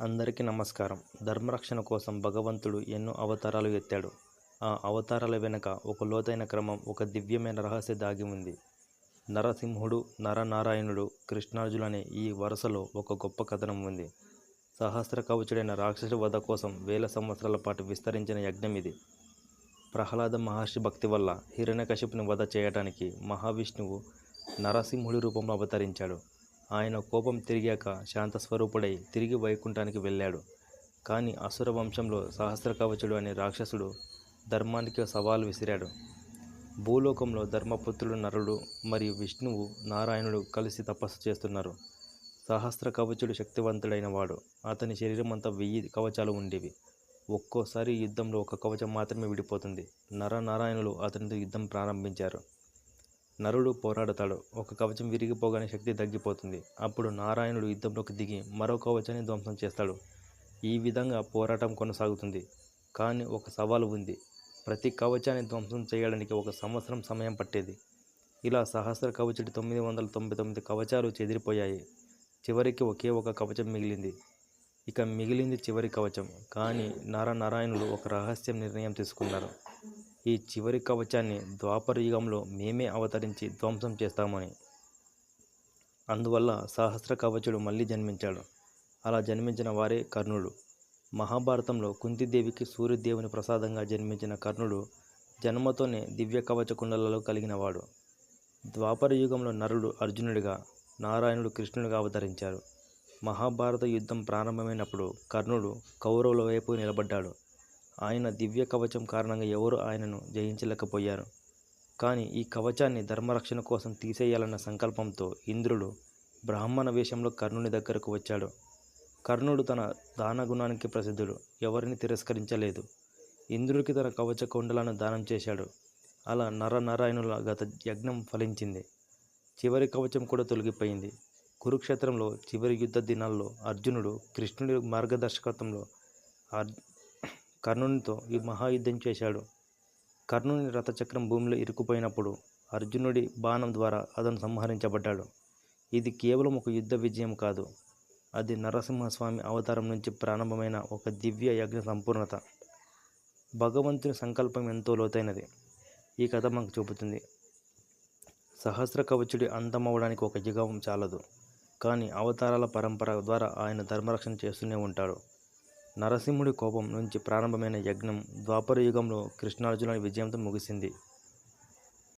అందరికీ నమస్కారం. ధర్మరక్షణ కోసం భగవంతుడు ఎన్నో అవతారాలు ఎత్తాడు. ఆ అవతారాల వెనుక ఒక లోతైన క్రమం ఒక దివ్యమైన రహస్య దాగి ఉంది. నరసింహుడు నరనారాయణుడు కృష్ణార్జులు అనే ఈ వరుసలో ఒక గొప్ప కథనం ఉంది. సహస్ర కవచుడైన రాక్షసు వధ కోసం వేల సంవత్సరాల పాటు విస్తరించిన యజ్ఞం ఇది. ప్రహ్లాద మహర్షి భక్తి వల్ల హిరణ్యకశిపుని వధ చేయడానికి మహావిష్ణువు నరసింహుడి రూపంలో అవతరించాడు. ఆయన కోపం తిరిగాక శాంతస్వరూపుడై తిరిగి వైకుంఠానికి వెళ్ళాడు. కానీ అసుర వంశంలో సహస్ర కవచుడు అనే రాక్షసుడు ధర్మానికి సవాలు విసిరాడు. భూలోకంలో ధర్మపుత్రుడు నరుడు మరియు విష్ణువు నారాయణుడు కలిసి తపస్సు చేస్తున్నారు. సహస్ర కవచుడు శక్తివంతుడైన వాడు. అతని శరీరం అంతా వెయ్యి కవచాలు ఉండేవి. ఒక్కోసారి యుద్ధంలో ఒక కవచం మాత్రమే విడిపోతుంది. నరనారాయణులు అతనితో యుద్ధం ప్రారంభించారు. నరుడు పోరాడతాడు. ఒక కవచం విరిగిపోగానే శక్తి తగ్గిపోతుంది. అప్పుడు నారాయణుడు యుద్ధంలోకి దిగి మరో కవచాన్ని ధ్వంసం చేస్తాడు. ఈ విధంగా పోరాటం కొనసాగుతుంది. కానీ ఒక సవాలు ఉంది. ప్రతి కవచాన్ని ధ్వంసం చేయడానికి ఒక సంవత్సరం సమయం పట్టేది. ఇలా సహస్ర కవచుడి తొమ్మిది వందల తొంభై తొమ్మిది కవచాలు చెదిరిపోయాయి. చివరికి ఒకే ఒక కవచం మిగిలింది. ఇక మిగిలింది చివరి కవచం. కానీ నారాయణుడు ఒక రహస్యం నిర్ణయం తీసుకున్నారు. ఈ చివరి కవచాన్ని ద్వాపర యుగంలో మేమే అవతరించి ధ్వంసం చేస్తామని. అందువల్ల సహస్ర కవచుడు మళ్ళీ జన్మించాడు. అలా జన్మించిన వారే కర్ణుడు. మహాభారతంలో కుంతిదేవికి సూర్యదేవుని ప్రసాదంగా జన్మించిన కర్ణుడు జన్మతోనే దివ్య కవచ కుండలలో కలిగినవాడు. ద్వాపర యుగంలో నరుడు అర్జునుడిగా నారాయణుడు కృష్ణుడిగా అవతరించారు. మహాభారత యుద్ధం ప్రారంభమైనప్పుడు కర్ణుడు కౌరవుల వైపు నిలబడ్డాడు. ఆయన దివ్య కవచం కారణంగా ఎవరు ఆయనను జయించలేకపోయారు. కానీ ఈ కవచాన్ని ధర్మరక్షణ కోసం తీసేయాలన్న సంకల్పంతో ఇంద్రుడు బ్రాహ్మణ వేషంలో కర్ణుని దగ్గరకు వచ్చాడు. కర్ణుడు తన దాన గుణానికి ప్రసిద్ధుడు ఎవరిని తిరస్కరించలేదు. ఇంద్రుడికి తన కవచ కొండలను దానం చేశాడు. అలా నరనారాయణుల గత యజ్ఞం ఫలించింది. చివరి కవచం కూడా తొలగిపోయింది. కురుక్షేత్రంలో చివరి యుద్ధ దినాల్లో అర్జునుడు కృష్ణుడి మార్గదర్శకత్వంలో కర్ణునితో ఈ మహాయుద్ధం చేశాడు. కర్ణుని రథచక్రం భూమిలో ఇరుక్కుపోయినప్పుడు అర్జునుడి బాణం ద్వారా అతను సంహరించబడ్డాడు. ఇది కేవలం ఒక యుద్ధ విజయం కాదు. అది నరసింహస్వామి అవతారం నుంచి ప్రారంభమైన ఒక దివ్య యజ్ఞ సంపూర్ణత. భగవంతుని సంకల్పం ఎంతో లోతైనది. ఈ కథ మనకు చూపుతుంది. సహస్ర కవచుడి అంతమవడానికి ఒక యుగం చాలదు. కానీ అవతారాల పరంపర ద్వారా ఆయన ధర్మరక్షణ చేస్తూనే ఉంటాడు. నరసింహుడి కోపం నుంచి ప్రారంభమైన యజ్ఞం ద్వాపర యుగంలో కృష్ణార్జున విజయంతో ముగిసింది.